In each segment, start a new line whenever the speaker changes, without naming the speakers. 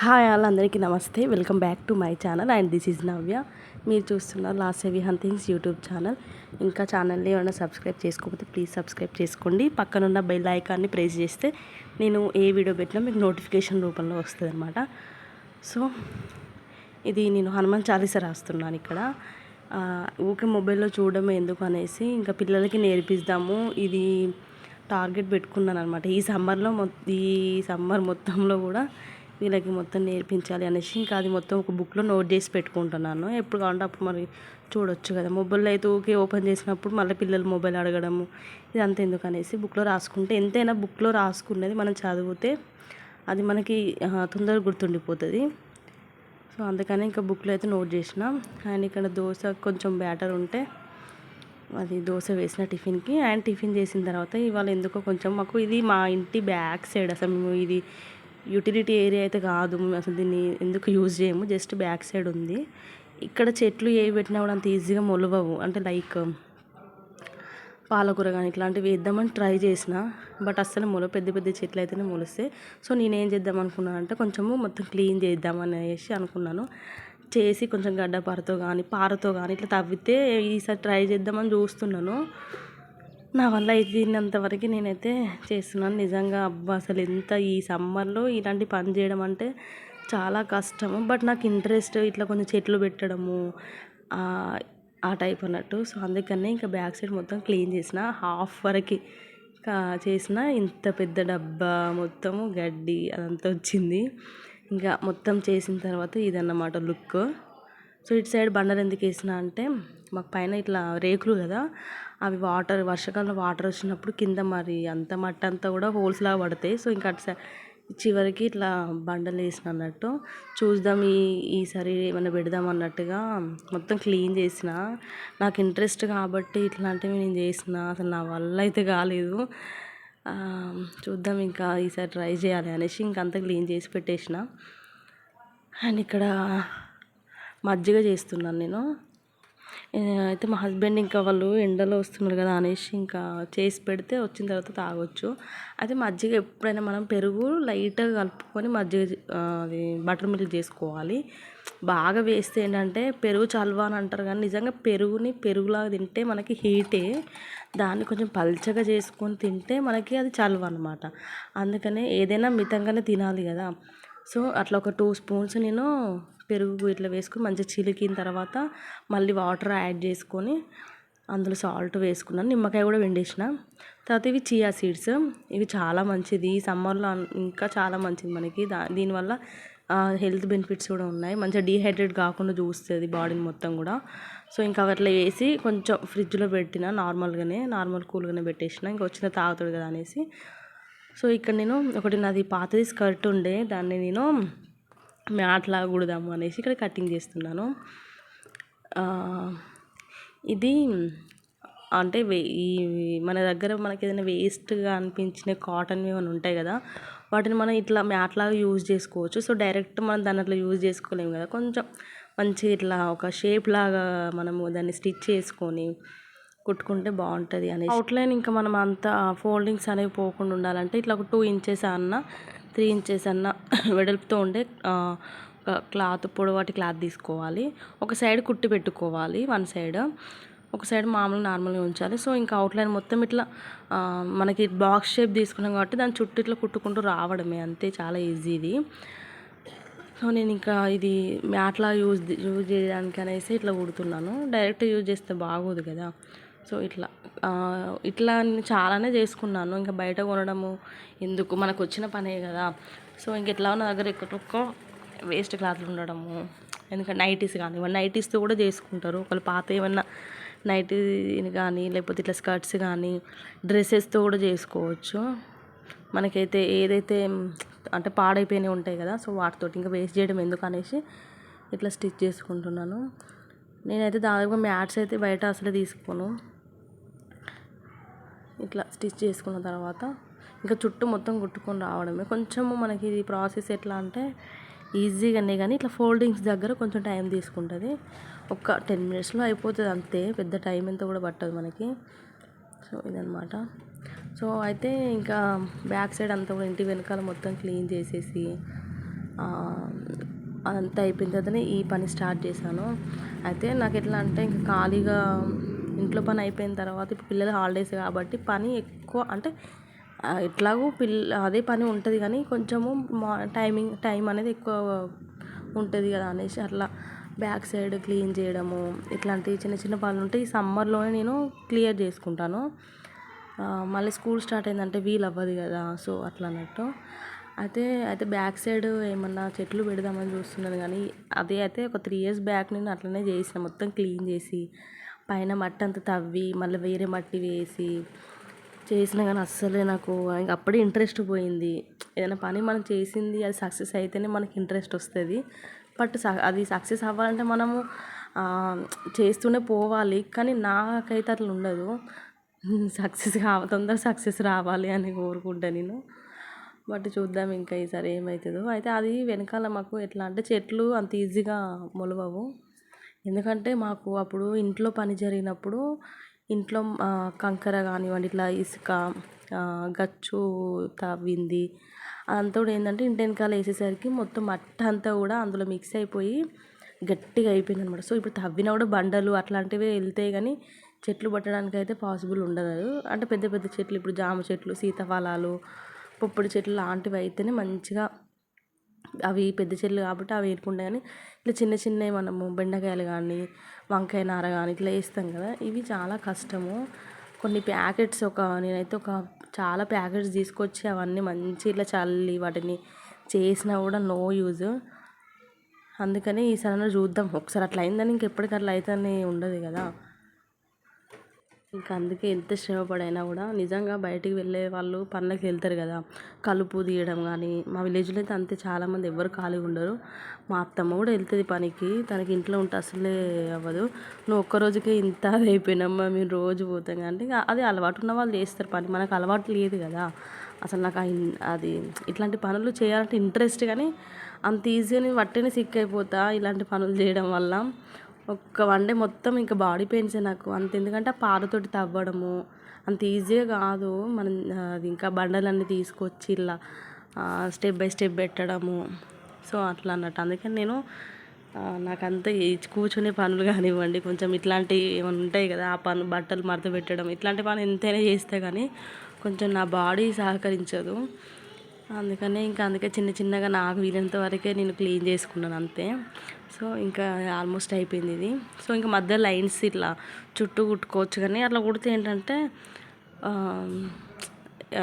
Hi all అందరికీ నమస్తే. Welcome back to my channel and this is Navya. మీరు చూస్తున్నారు last savvy huntings YouTube channel. ఇంకా ఛానల్ని ఏమైనా సబ్స్క్రైబ్ చేసుకోకపోతే ప్లీజ్ సబ్స్క్రైబ్ చేసుకోండి. పక్కనున్న బెల్ ఐకాన్ని ప్రెస్ చేస్తే నేను ఏ వీడియో పెట్టినా మీకు నోటిఫికేషన్ రూపంలో వస్తుంది అనమాట సో ఇది నేను హనుమాన్ చాలీసా రాస్తున్నాను ఇక్కడ. ఊకే మొబైల్లో చూడడం ఎందుకు అనేసి ఇంకా పిల్లలకి నేర్పిస్తాము ఇది టార్గెట్ పెట్టుకున్నాను అనమాట ఈ సమ్మర్లో మొ ఈ సమ్మర్ మొత్తంలో కూడా వీళ్ళకి మొత్తం నేర్పించాలి అనేసి ఇంకా అది మొత్తం ఒక బుక్లో నోట్ చేసి పెట్టుకుంటున్నాను. ఎప్పుడు కావాలంటే అప్పుడు మరి చూడొచ్చు కదా. మొబైల్లో అయితే ఊకే ఓపెన్ చేసినప్పుడు మళ్ళీ పిల్లలు మొబైల్ అడగడము ఇదంతా ఎందుకు అనేసి బుక్లో రాసుకుంటే ఎంతైనా బుక్లో రాసుకున్నది మనం చదివితే అది మనకి తొందరగా గుర్తుండిపోతుంది. సో అందుకని ఇంకా బుక్లో అయితే నోట్ చేసిన. అండ్ ఇక్కడ దోశ కొంచెం బ్యాటర్ ఉంటే అది దోశ వేసిన టిఫిన్కి అండ్ టిఫిన్ చేసిన తర్వాత ఇవాళ ఎందుకో కొంచెం మాకు ఇది మా ఇంటి బ్యాక్ సైడ్ అసలు మేము ఇది యూటిలిటీ ఏరియా అయితే కాదు అసలు దీన్ని ఎందుకు యూజ్ చేయము జస్ట్ బ్యాక్ సైడ్ ఉంది. ఇక్కడ చెట్లు ఏవి పెట్టినా కూడా అంత ఈజీగా మొలవవు. అంటే లైక్ పాలకూర కానీ ఇట్లాంటివి వేద్దామని ట్రై చేసిన బట్ అస్సలు మొల పెద్ద పెద్ద చెట్లు అయితేనే మొలిస్తే. సో నేనేం చేద్దాం అనుకున్నాను అంటే కొంచెము మొత్తం క్లీన్ చేద్దాం అనేసి అనుకున్నాను. చేసి కొంచెం గడ్డ పారతో కానీ పారతో కానీ ఇట్లా తవ్వితే ఈసారి ట్రై చేద్దామని చూస్తున్నాను. నా వల్ల అయినంత వరకు నేనైతే చేస్తున్నాను. నిజంగా అబ్బా అసలు ఎంత ఈ సమ్మర్లో ఇలాంటి పని చేయడం అంటే చాలా కష్టము. బట్ నాకు ఇంట్రెస్ట్ ఇట్లా కొంచెం చెట్లు పెట్టడము ఆ, టైప్ అన్నట్టు. సో అందుకనే ఇంకా బ్యాక్ సైడ్ మొత్తం క్లీన్ చేసిన. హాఫ్ వరకు చేసిన. ఇంత పెద్ద డబ్బా మొత్తము గడ్డి అదంతా వచ్చింది. ఇంకా మొత్తం చేసిన తర్వాత ఇదన్నమాట లుక్. సో ఇటు సైడ్ బండలు ఎందుకు వేసిన అంటే మాకు పైన ఇట్లా రేకులు కదా అవి వాటర్ వర్షాకాలంలో వాటర్ వచ్చినప్పుడు కింద మరి అంత మట్టి అంతా కూడా హోల్స్ లాగా పడతాయి. సో ఇంకా అటు చివరికి ఇట్లా బండలు వేసిన అన్నట్టు చూద్దాం ఈ ఈసారి ఏమైనా పెడదాం అన్నట్టుగా మొత్తం క్లీన్ చేసిన. నాకు ఇంట్రెస్ట్ కాబట్టి ఇట్లాంటివి నేను చేసిన అసలు నా వల్ల అయితే కాలేదు. చూద్దాం ఇంకా ఈసారి ట్రై చేయాలి అనేసి ఇంకంతా క్లీన్ చేసి పెట్టేసిన. అండ్ ఇక్కడ మజ్జిగ చేస్తున్నాను నేను. అయితే మా హస్బెండ్ ఇంకా వాళ్ళు ఎండలో వస్తున్నారు కదా అనేసి ఇంకా చేసి పెడితే వచ్చిన తర్వాత తాగొచ్చు. అయితే మజ్జిగ ఎప్పుడైనా మనం పెరుగు లైట్గా కలుపుకొని మజ్జిగ అది బటర్ మిల్క్ చేసుకోవాలి. బాగా వేస్తే ఏంటంటే పెరుగు చల్వ అని అంటారు కానీ నిజంగా పెరుగుని పెరుగులాగా తింటే మనకి హీటే దాన్ని కొంచెం పల్చగా చేసుకొని తింటే మనకి అది చల్వ అనమాట అందుకనే ఏదైనా మితంగానే తినాలి కదా. సో అట్లా ఒక టూ స్పూన్స్ నేను పెరుగు ఇట్లా వేసుకొని మంచిగా చిలికిన తర్వాత మళ్ళీ వాటర్ యాడ్ చేసుకొని అందులో సాల్ట్ వేసుకున్నాను. నిమ్మకాయ కూడా వెండేసిన తర్వాత ఇవి చియా సీడ్స్ ఇవి చాలా మంచిది. ఈ సమ్మర్లో ఇంకా చాలా మంచిది మనకి. దా దీనివల్ల హెల్త్ బెనిఫిట్స్ కూడా ఉన్నాయి. మంచిగా డీహైడ్రేట్ కాకుండా చూస్తుంది బాడీని మొత్తం కూడా. సో ఇంకా అట్లా వేసి కొంచెం ఫ్రిడ్జ్లో పెట్టిన నార్మల్గానే నార్మల్ కూల్గానే పెట్టేసిన. ఇంకా వచ్చిన తాగుతాడు కదా అనేసి. సో ఇక్కడ నేను ఒకటి నాది పాతది స్కర్ట్ ఉండే. దాన్ని నేను మ్యాట్ లాగా అనేసి ఇక్కడ కటింగ్ చేస్తున్నాను. ఇది అంటే వే ఈ మన దగ్గర మనకి ఏదైనా వేస్ట్గా అనిపించిన కాటన్ ఏమైనా ఉంటాయి కదా వాటిని మనం ఇట్లా మ్యాట్ లాగా యూజ్ చేసుకోవచ్చు. సో డైరెక్ట్ మనం దాన్ని అట్లా యూజ్ చేసుకోలేము కదా కొంచెం మంచి ఇట్లా ఒక షేప్ లాగా మనము దాన్ని స్టిచ్ చేసుకొని కుట్టుకుంటే బాగుంటుంది అనేసి. అవుట్లైన్ ఇంకా మనం అంత ఫోల్డింగ్స్ అనేవి పోకుండా ఉండాలంటే ఇట్లా ఒక టూ ఇంచెస్ అన్న త్రీ ఇంచెస్ అన్న వెడల్పుతో ఉండే క్లాత్ పొడవాటి క్లాత్ తీసుకోవాలి. ఒక సైడ్ కుట్టి పెట్టుకోవాలి వన్ సైడ్. ఒక సైడ్ మామూలు నార్మల్గా ఉంచాలి. సో ఇంకా అవుట్లైన్ మొత్తం ఇట్లా మనకి బాక్స్ షేప్ తీసుకున్నాం కాబట్టి దాని చుట్టూ ఇట్లా కుట్టుకుంటూ రావడమే. అంతే చాలా ఈజీ ఇది. సో నేను ఇంకా ఇది మ్యాట్లా యూజ్ యూజ్ చేయడానికి అనేసి ఇట్లా కుడుతున్నాను. డైరెక్ట్ యూజ్ చేస్తే బాగోదు కదా. సో ఇట్లా ఇట్లా నేను చాలానే చేసుకున్నాను. ఇంకా బయట కొనడము ఎందుకు? మనకు వచ్చిన పనే కదా. సో ఇంక ఎట్లా నా దగ్గర ఎక్కడొక్క వేస్ట్ క్లాత్లు ఉండడము. ఎందుకంటే నైటీస్ కానీ నైటీస్తో కూడా చేసుకుంటారు. ఒకళ్ళు పాత ఏమన్నా నైటీ కానీ లేకపోతే ఇట్లా స్కర్ట్స్ కానీ డ్రెస్సెస్తో కూడా చేసుకోవచ్చు. మనకైతే ఏదైతే అంటే పాడైపోయినవి ఉంటాయి కదా సో వాటితోటి ఇంకా వేస్ట్ చేయడం ఎందుకు అనేసి ఇట్లా స్టిచ్ చేసుకుంటున్నాను. నేనైతే దాదాపుగా మ్యాట్స్ అయితే బయట అసలు తీసుకోను. ఇట్లా స్టిచ్ చేసుకున్న తర్వాత ఇంకా చుట్టూ మొత్తం కుట్టుకొని రావడమే. కొంచెము మనకి ఇది ప్రాసెస్ ఎట్లా అంటే ఈజీగానే కానీ ఇట్లా ఫోల్డింగ్స్ దగ్గర కొంచెం టైం తీసుకుంటుంది. ఒక టెన్ మినిట్స్లో అయిపోతుంది అంతే. పెద్ద టైం ఎంత కూడా పట్టదు మనకి. సో ఇదనమాట సో అయితే ఇంకా బ్యాక్ సైడ్ అంతా కూడా ఇంటి వెనకాల మొత్తం క్లీన్ చేసేసి ఆ, అదంతా అయిపోయిన తర్వాతనే ఈ పని స్టార్ట్ చేశాను. అయితే నాకు ఎట్లా అంటే ఇంకా ఖాళీగా ఇంట్లో పని అయిపోయిన తర్వాత ఇప్పుడు పిల్లలు హాలిడేస్ కాబట్టి పని ఎక్కువ అంటే ఎట్లాగో పిల్ల అదే పని ఉంటుంది కానీ కొంచెము మా టైమింగ్ టైం అనేది ఎక్కువ ఉంటుంది కదా అనేసి అట్లా బ్యాక్ సైడ్ క్లీన్ చేయడము ఇట్లాంటి చిన్న చిన్న పనులు ఉంటే ఈ సమ్మర్లోనే నేను క్లియర్ చేసుకుంటాను. మళ్ళీ స్కూల్ స్టార్ట్ అయిందంటే వీలు అవ్వదు కదా సో అట్లా అన్నట్టు. అయితే అయితే బ్యాక్ సైడ్ ఏమన్నా చెట్లు పెడదామని చూస్తున్నాను కానీ అదే అయితే ఒక త్రీ ఇయర్స్ బ్యాక్ నేను అట్లనే చేసిన మొత్తం క్లీన్ చేసి పైన మట్టి అంతా తవ్వి మళ్ళీ వేరే మట్టి వేసి చేసినా కానీ అస్సలే నాకు ఇంక అప్పుడే ఇంట్రెస్ట్ పోయింది. ఏదైనా పని మనం చేసింది అది సక్సెస్ అయితేనే మనకి ఇంట్రెస్ట్ వస్తుంది. బట్ స- అది సక్సెస్ అవ్వాలంటే మనము చేస్తూనే పోవాలి. కానీ నాకైతే అట్లా ఉండదు. సక్సెస్ కావ తొందర సక్సెస్ రావాలి అని కోరుకుంటా నేను. బట్ చూద్దాం ఇంకా ఈసారి ఏమవుతుందో అయితే అది వెనకాల మాకు ఎట్లా అంటే చెట్లు అంత ఈజీగా మొలవవు. ఎందుకంటే మాకు అప్పుడు ఇంట్లో పని జరిగినప్పుడు ఇంట్లో కంకర కానివ్వండి ఇట్లా ఇసుక గచ్చు తవ్వింది. అదంతా కూడా ఏంటంటే ఇంటి వెనకాల వేసేసరికి మొత్తం మట్ట అంతా కూడా అందులో మిక్స్ అయిపోయి గట్టిగా అయిపోయింది అనమాట సో ఇప్పుడు తవ్వినా కూడా బండలు అట్లాంటివి వెళ్తాయి కానీ చెట్లు పట్టడానికి అయితే పాసిబుల్ ఉండదు. అంటే పెద్ద పెద్ద చెట్లు ఇప్పుడు జామ చెట్లు సీతాఫలాలు పొప్పుడు చెట్లు లాంటివి అయితేనే మంచిగా అవి పెద్ద చెట్లు కాబట్టి అవి ఏరుకుంటాయి కానీ ఇట్లా చిన్న చిన్నవి మనము బెండకాయలు కానీ వంకాయ నార కానీ ఇట్లా వేస్తాం కదా. ఇవి చాలా కష్టము. కొన్ని ప్యాకెట్స్ ఒక నేనైతే ఒక చాలా ప్యాకెట్స్ తీసుకొచ్చి అవన్నీ మంచి ఇట్లా చల్లి వాటిని చేసినా కూడా నో యూజ్. అందుకని ఈసారి చూద్దాం. ఒకసారి అట్లా అయిందని ఇంకెప్పటికి అట్లా అయితేనే ఉండదు కదా. ఇంకా అందుకే ఎంత శ్రమపడైనా కూడా నిజంగా బయటికి వెళ్ళే వాళ్ళు పనులకు వెళ్తారు కదా. కలుపు తీయడం కానీ మా విలేజ్లో అయితే అంతే చాలామంది ఎవరు ఖాళీగా ఉండరు. మా అత్తమ్మ కూడా వెళ్తుంది పనికి తనకి ఇంట్లో ఉంటే అసలే అవ్వదు. నువ్వు ఒక్కరోజుకే ఇంత అది అయిపోయినమ్మా మేము రోజు పోతాం. కానీ అది అలవాటు ఉన్న వాళ్ళు చేస్తారు పని. మనకు అలవాటు లేదు కదా. అసలు నాకు ఆ అది ఇట్లాంటి పనులు చేయాలంటే ఇంట్రెస్ట్ కానీ అంత ఈజీగా నేను వట్టిని సిక్ అయిపోతా ఇలాంటి పనులు చేయడం వల్ల. ఒక్క వన్ డే మొత్తం ఇంకా బాడీ పెయిన్సే నాకు. అంత ఎందుకంటే ఆ పారతోటి తవ్వడము అంత ఈజీగా కాదు. మనం అది ఇంకా బండలన్నీ తీసుకొచ్చి ఇలా స్టెప్ బై స్టెప్ పెట్టడము. సో అట్లా అన్నట్టు. అందుకని నేను నాకంత కూర్చునే పనులు కానివ్వండి కొంచెం ఇట్లాంటివి ఏమైనా ఉంటాయి కదా ఆ పను బట్టలు మడత పెట్టడం ఇట్లాంటి పని ఎంతైనా చేస్తే కానీ కొంచెం నా బాడీ సహకరించదు. అందుకనే ఇంకా అందుకే చిన్న చిన్నగా నాకు వీలైనంత వరకే నేను క్లీన్ చేసుకున్నాను అంతే. సో ఇంకా ఆల్మోస్ట్ అయిపోయింది ఇది. సో ఇంకా మధ్య లైన్స్ ఇట్లా చుట్టూ కుట్టుకోవచ్చు కానీ అట్లా కుడితే ఏంటంటే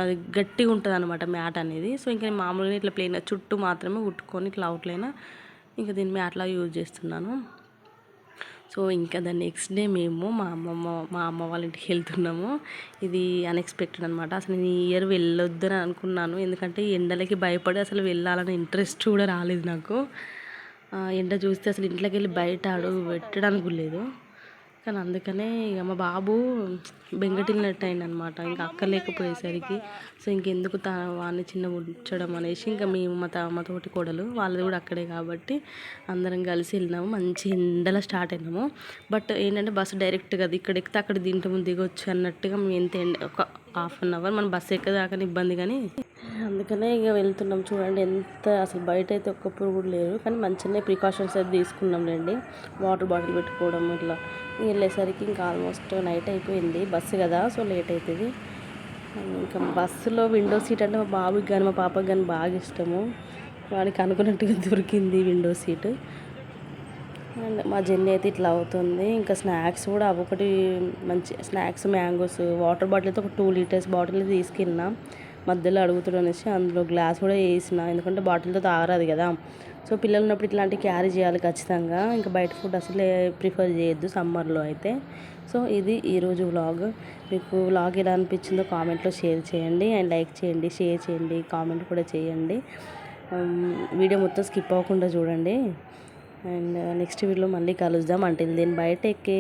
అది గట్టిగా ఉంటుంది అనమాట మ్యాట్ అనేది. సో ఇంకా నేను మామూలుగా ఇట్లా ప్లెయిన్ చుట్టూ మాత్రమే కుట్టుకొని ఇట్లా అవుట్లైన్ ఇంకా దీన్ని మ్యాట్లా యూజ్ చేస్తున్నాను. సో ఇంకా దాని నెక్స్ట్ డే మేము మా అమ్మమ్మ మా అమ్మ వాళ్ళ ఇంటికి వెళ్తున్నాము. ఇది అన్ఎక్స్పెక్టెడ్ అనమాట అసలు నేను ఈ ఇయర్ వెళ్ళొద్దని అనుకున్నాను. ఎందుకంటే ఎండలకి భయపడి అసలు వెళ్ళాలనే ఇంట్రెస్ట్ కూడా రాలేదు నాకు. ఎండ చూస్తే అసలు ఇంట్లోకి వెళ్ళి బయట అడుగు పెట్టడానికి లేదు. కానీ అందుకనే ఇక మా బాబు బెంగటిల్లినట్టు అయింది అనమాట ఇంకా అక్క లేకపోయేసరికి సో ఇంకెందుకు తా వాడిని చిన్న ఉంచడం అనేసి ఇంకా మేము మా మా తోటి కోడలు వాళ్ళది కూడా అక్కడే కాబట్టి అందరం కలిసి వెళ్ళినాము. మంచి ఎండలో స్టార్ట్ అయినాము. బట్ ఏంటంటే బస్సు డైరెక్ట్ కదా ఇక్కడ ఎక్కితే అక్కడ దీంట్లో ముందు దిగొచ్చు అన్నట్టుగా మేము ఎంత ఎండ ఒక హాఫ్ అన్ అవర్ మనం బస్సు ఎక్కదాకా ఇబ్బంది కానీ అందుకనే ఇక వెళ్తున్నాం. చూడండి ఎంత అసలు బయట అయితే ఒక్క పురుగు కూడా కానీ మంచిగానే ప్రికాషన్స్ అయితే తీసుకున్నాం లేండి. వాటర్ బాటిల్ పెట్టుకోవడం ఇట్లా. వెళ్ళేసరికి ఇంకా ఆల్మోస్ట్ నైట్ అయిపోయింది. బస్సు కదా సో లేట్ అవుతుంది ఇంకా బస్సులో విండో సీట్ అంటే మా బాబుకి కానీ మా పాపకి కానీ బాగా ఇష్టము. వాడికి అనుకున్నట్టుగా దొరికింది విండో సీట్. అండ్ మా జర్నీ అయితే ఇట్లా అవుతుంది. ఇంకా స్నాక్స్ కూడా అవి ఒకటి మంచి స్నాక్స్ మ్యాంగోస్ వాటర్ బాటిల్ అయితే ఒక టూ లీటర్స్ బాటిల్ తీసుకెళ్ళినా. మధ్యలో అడుగుతాడు అనేసి అందులో గ్లాస్ కూడా వేసిన. ఎందుకంటే బాటిల్తో తాగరాదు కదా. సో పిల్లలు ఉన్నప్పుడు ఇట్లాంటి క్యారీ చేయాలి ఖచ్చితంగా. ఇంకా బయట ఫుడ్ అసలే ప్రిఫర్ చేయొద్దు సమ్మర్లో అయితే. సో ఇది ఈరోజు వ్లాగ్. మీకు వ్లాగ్ ఎలా అనిపించిందో కామెంట్లో షేర్ చేయండి. అండ్ లైక్ చేయండి షేర్ చేయండి కామెంట్ కూడా చేయండి. వీడియో మొత్తం స్కిప్ అవ్వకుండా చూడండి. అండ్ నెక్స్ట్ వీడియోలో మళ్ళీ కలుద్దాం. అంటే దీని బయట ఎక్కే